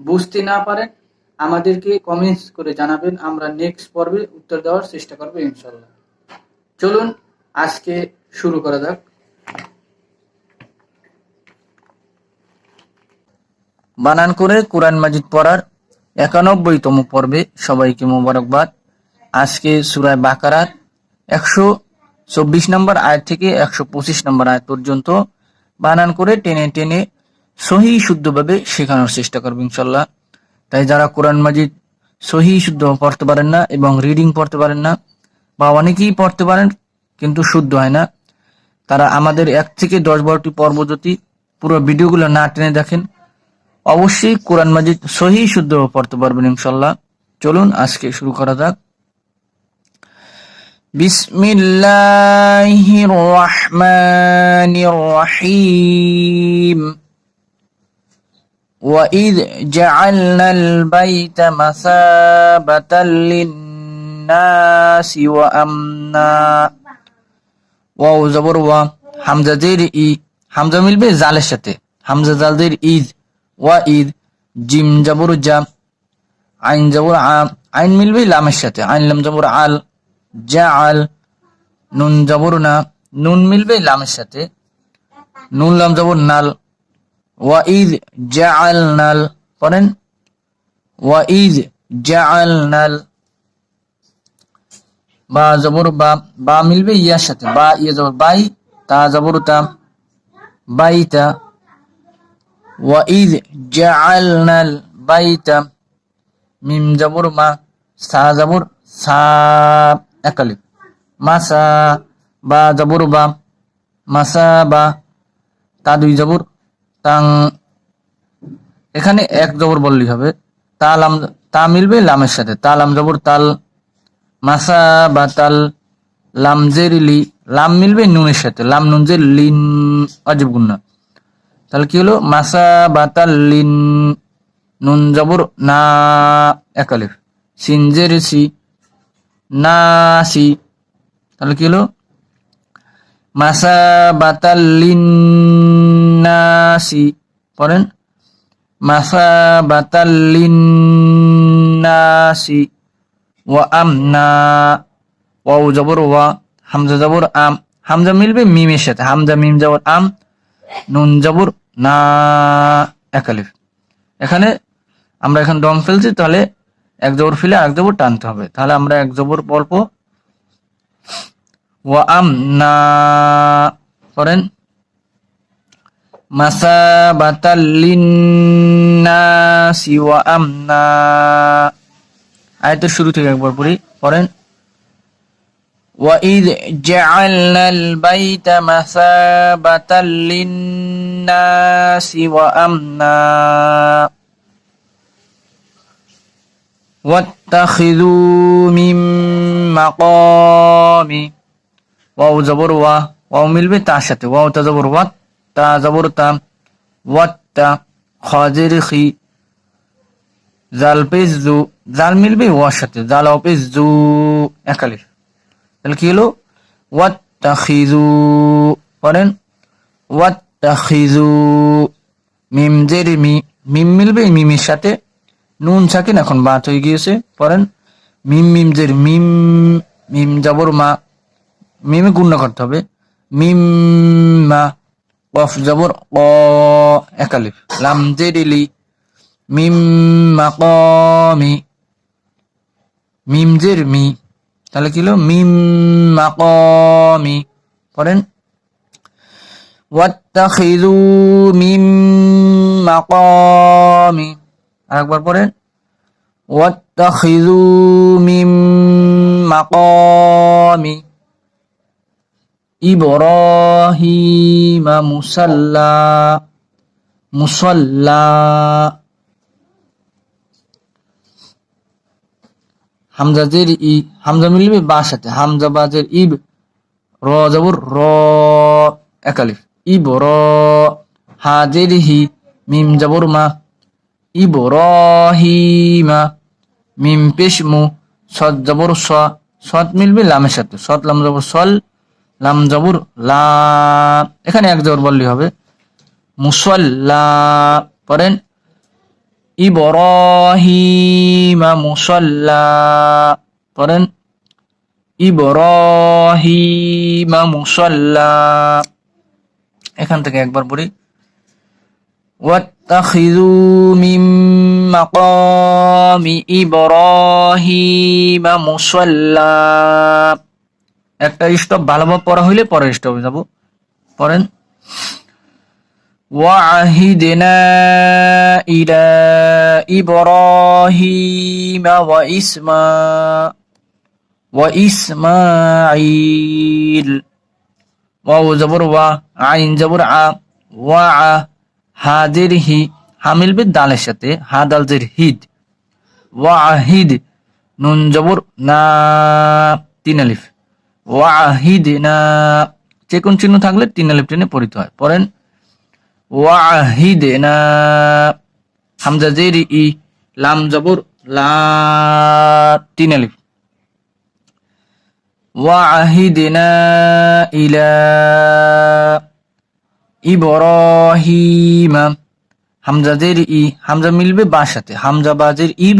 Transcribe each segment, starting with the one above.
বুঝতে না পারেন আমাদেরকে কমেন্টস করে জানাবেন। আমরা নেক্সট পর্বে উত্তর দেওয়ার চেষ্টা করব ইনশাল্লাহ চলুন, আজকে শুরু করা যাক। বানান করে কোরআন মাজিদ পড়ার একানব্বইতম পর্বে সবাইকে মোবারকবাদ। আজকে সুরায় বাকারার একশো চব্বিশ নম্বর আয়াত থেকে একশো পঁচিশ নম্বর আয়াত পর্যন্ত বানান করে টেনে টেনে সহি শুদ্ধভাবে শেখানোর চেষ্টা করব ইনশাল্লাহ তাই যারা কোরআন মাজিদ সহি শুদ্ধ পড়তে পারেন না এবং রিডিং পড়তে পারেন না, বা অনেকেই পড়তে পারেন কিন্তু শুদ্ধ হয় না, তারা আমাদের এক থেকে দশ বারোটি পর্ব যদি পুরো ভিডিওগুলো না টেনে দেখেন, অবশ্যই কোরআন মাজিদ সহি শুদ্ধ পড়তে পারবেন ইনশাল্লাহ চলুন আজকে শুরু করা যাক। বিসমিল্লাহির রহমানির রহিম। وإذ جعلنا البيت مثابة للناس وأمنا ওয়াও জবর ওয়া হামজা জের ই হামজা মিলবে জালের সাথে হামজা জালদের ঈদ ওয়া ঈদ জিম জবর জা আইন জবর আ আইন মিলবে লামের সাথে আইন লাম জবর আল জা আল নুন জবর না নুন মিলবে লামের সাথে নুন লাম জবর নাল ওয়াঈদ জাআলনাল পড়েন? ওয়াঈদ জাআলনাল বা জবর বা বা মিলবে ইয়ার সাথে। বা ইয়া জবর, বাই তা জবর তা বাইতা ওয়াঈদ জাআলনাল বাইতা মিম জবর, মা, সা জবর, সা একালিপ। মাসা বা জবর, বা মাসা বা, তা দুই জবর। তাং এখানে এক জবর বললেই হবে। তাল আম, তা মিলবে লামের সাথে। তাল আম জবর, তাল মাসা বা তাল লামজের লি, লাম মিলবে নুনের সাথে। লাম নুনজের লিন অজীব গুন্না তাহলে কি হলো? মাসা বা তাল লিন নুন জবর, না একালিফ সিনজের সি, না সি। তাহলে কি হলো? মাসা বাতাল লিন্নাসি পড়েন? মাসা বাতাল লিন্নাসি ওয়া আমনা ওয়াও জবর, ওয়া হামজা জবর, আম। হামজা মিলবে মিমের সাথে। হামজা, মিম জবর, আম। নুন জবর, না একালিফ এখানে আমরা এখন দম ফেলছি, তাহলে এক জবর ফেলে এক জবর টানতে হবে। তাহলে আমরা এক জবর পল্প ওয়া আমনা করেন মাসাবাতাল লিন্নাসি ওয়া আমনা আয়াতের শুরু থেকে একবার পড়ি পড়েন وإذ جعلنا البيت مثابة للناس وأمنا واتخذوا من مقام ওয়াও জবর ওয়া ওয়াও মিলবে তার সাথে ওয়াও তা জবর তা জবর তা ওয়াত্তা খজের খি জাল পেজ জাল মিলবে ওয়ার সাথে জাল অপেজ জু একালিফ তাহলে কি হলো? ওয়াত্তা খিজু, পড়েন। ওয়াত্তা খিজু, মিম জের মি মিম মিলবে মিমের সাথে। নুন সাকিন, এখন বাত হয়ে গিয়েছে, পড়েন। মিম মিম জের, মিম মিম জবর মা মিমে গুণ করতে হবে। মিম, মা কফ জবর ক একালিফ লাম জেডিলি মিম মাকমি। মিম জের মি তাহলে কি হলো? মিম মাকমি। পড়েন। ওয়াত্তাখিযু মিম মাকামি। আরেকবার পড়েন। ওয়াত্তাখিযু মিম إبراهيم مصلى مصلى হামজা জের ই হামজা মিলবে বা সাথে হামজা বাজের ইব র জবর র একালিফ ইব র হাজের হি মিম জবর মা ইব র হি মা মিম পেশ মু সদ জবর স সদ মিলবে লামের সাথে সদ লাম জবর সল লাম জবর লা এখানে এক জবর বললেই হবে মুসল্লা পড়েন ইবরাহিমা মুসল্লা পড়েন ইবরাহিমা মুসল্লা এখান থেকে একবার পড়ি واتخذوا من مقام إبراهيم مصلى একটা স্টপ ভালোভাবে পড়া হইলে পরের স্টপে যাব পড়েন وعهدنا إلى إبراهيم وإسما وإسماعيل واو زبر وا عين زبر ع وع হাদের হি হামিল বিদ দালের সাথে হাদাল জের হিদ ওয়াহিদ নুন জবর না তিন আলিফ ওয়াহিদিনা। চেকুন চিহ্ন থাকলে তিন আলিফ টেনে হয়। পড়েন, ওয়াহিদিনা। হামজা জেরি ই, লাম জবর, লা তিন আলিফ। ওয়াহিদিনা ইলা ইব্রাহিম। হামজা জের ই, হামজা মিলবে বাসাতে হামজা বাজের ইব,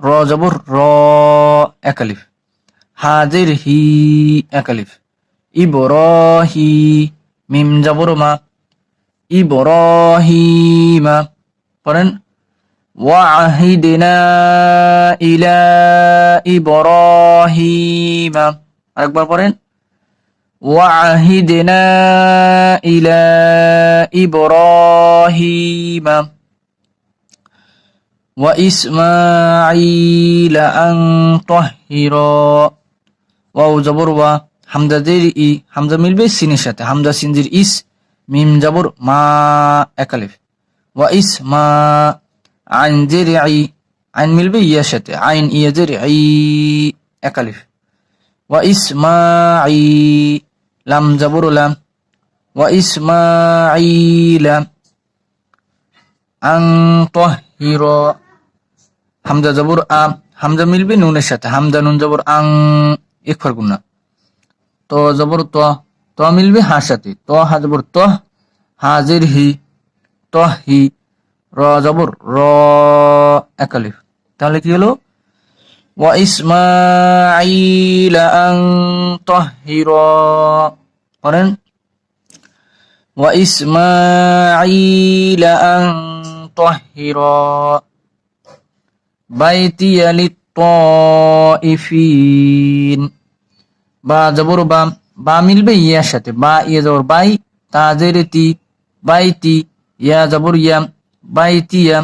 র জবর, র একালিফ হাজের হি একালিফ ইবরহি মিম জবর মা ইবরহিমা পড়েন وعهدنا إلى إبراهيم আরেকবার পড়েন وعهدنا إلى إبراهيم وإسماعيل أن طهر ওয়াও জবর ওয়া হামদাদের ই, হামজা মিলবে সিনের সাথে। হামজা সিনজির ইস, মিম জবর, মা একালিফ ওয়া ইস, মা, আইন জের আই, আইন মিলবে ইয়ার সাথে। আইন, ইয়া জের আই একালিফ ওয়া ইস, মা, আই, লাম জবর লাম। ওয়া ইস, মা, আই, লাম। আং তহির হামজা জবর আ, হামজা মিলবে নুনের সাথে। হামজা নুন জবর আং এক ফারগুন না তো জবর ত ত মিলবে হার সাথে ত হা জবর ত হাজির হি ত হি র জবর র একালিফ তাহলে কি হলো وإسماعيل أن طهرا قرن وإسماعيل أن طهرا بيتي للطائفين বা জবর বা বা মিলবে ইয়ার সাথে, বা ইয়া জবর, বাই তাজের তি বাইতি ইয়া জবর ইয়া বাইতিয়া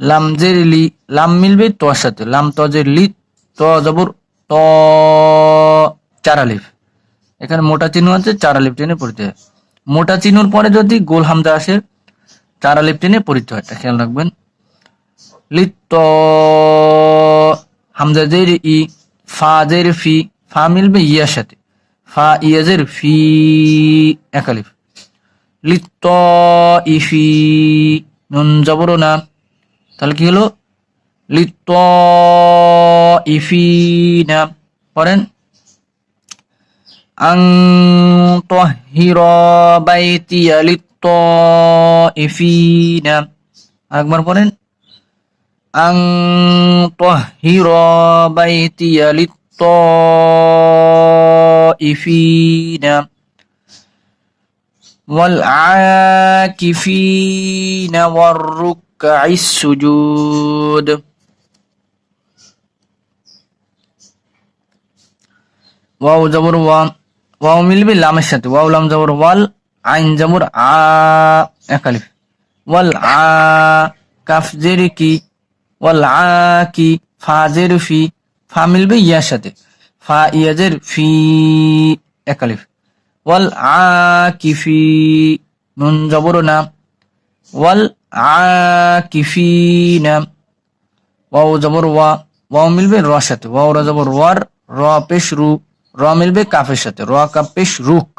লাম জের লি, লাম মিলবে তোর সাথে, লাম তজের লি, ত জবর, ত চার আলিফ। এখানে মোটা চিহ্ন আছে, চার আলিফ টেনে পড়তে হয়। মোটা চিহ্নর পরে যদি গোল হামজা আসে, চার আলিফ টেনে পড়তে হয়, এটা খেয়াল রাখবেন। লিত হামজা জের ই, ফা জের ফি ফা মিলবে ইয়ার সাথে। ফা ইয়াজের ফি এক আলিফ। লিত ইফি নুন জবর না। তাহলে কি হলো? লিত ইফিনা পড়েন। আং তহির বাইতিয়া লিত ইফিনা একবার পড়েন। আং তহির বাইতিয়া লিত ইফিনা والعاكفين والركع والركع السجود ওয়াও জবর ওয়া ওয়াও মিলবে লামের সাথে ওয়াও লাম জবর ওয়াল আইন জবর আ একালিফ ওয়াল আ কাফ জের কি ওয়াল আ কি ফা জের ফি ফা মিলবে ইয়ার সাথে। ফা ইয়াজের ফি একালিফ ওয়াল আ কি ফি নুন জবর না ওয়াল আ কি ফি না ওয়াও জবর ওয়া। ওয়াও মিলবে র সাথে। ওয়াও র জবর ওয়ার, র পেশ রু। র মিলবে কাফের সাথে। র কাপ পেশ রুক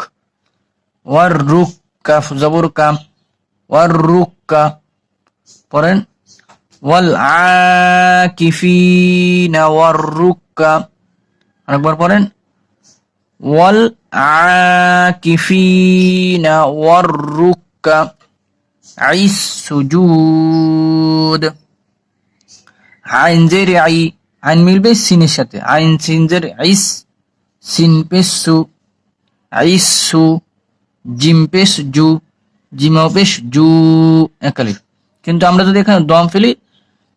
ওয়ার রুক কাফ জবর কাম ওয়ার রুক কা। পড়েন ওয়ার রুক্কা আরেকবার পড়েন. রুক্কা আইস সুজুদ আইন জের আই আইন মিলবে সিনের সাথে আইন সিন জের আইস সিন পেশ সু আইস জিম পেশ জু জিমাও পেশ জু একালিফ কিন্তু আমরা যদি এখানে দম ফেলি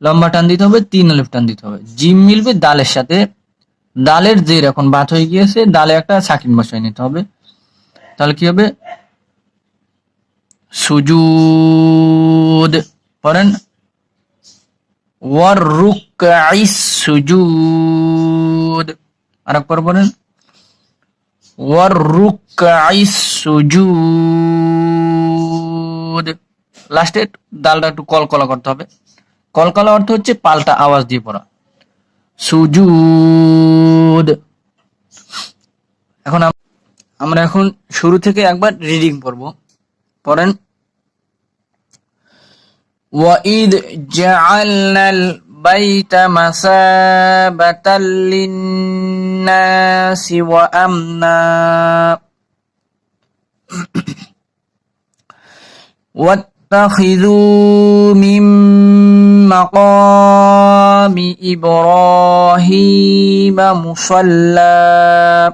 লম্বা টান দিতে হবে, তিন আলিফ টান দিতে হবে। জিম মিলবে দালের সাথে। দালের জের এখন বাত হয়ে গিয়েছে, দালে একটা সাকিন বসায় নিতে হবে। তাহলে কি হবে? সুজুদ, পড়েন। ওয়ার রুকআই সুজুদ। আরেকবার পড়েন। ওয়ার রুকআই সুজুদ। লাস্টে দালটা একটু কলকলা করতে হবে। কলকলা অর্থ হচ্ছে পাল্টা আওয়াজ দিয়ে পড়া সুজুদ এখন আম- আমরা এখন শুরু থেকে একবার রিডিং পড়ব পড়েন وَإِذْ جَعَلْنَا الْبَيْتَ مَثَابَةً لِلنَّاسِ وَأَمْنًا واتخذوا من مقام إبراهيم مصلى.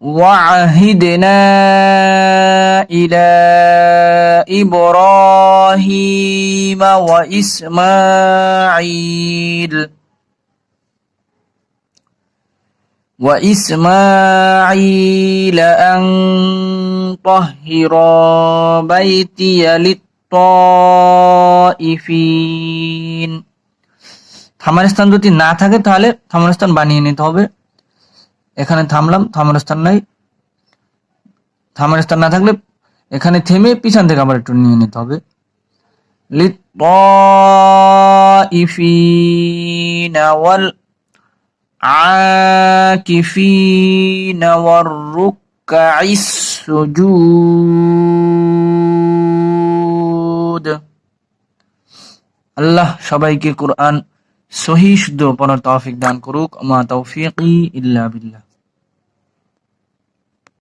وعهدنا إلى إبراهيم وإسماعيل. وإسماعيل أن طهر بيتي للطائفين থামার স্থান যদি না থাকে তাহলে থামার স্থান বানিয়ে নিতে হবে এখানে থামলাম থামার স্থান নাই থামার স্থান না থাকলে এখানে থেমে পিছন থেকে আবার একটু নিয়ে নিতে হবে للطائفين وال akifina warruka'is সুজুদ আল্লাহ সবাইকে কোরআন সহি শুদ্ধ পড়ার তৌফিক দান করুক মা তৌফিকি ইল্লা বিল্লাহ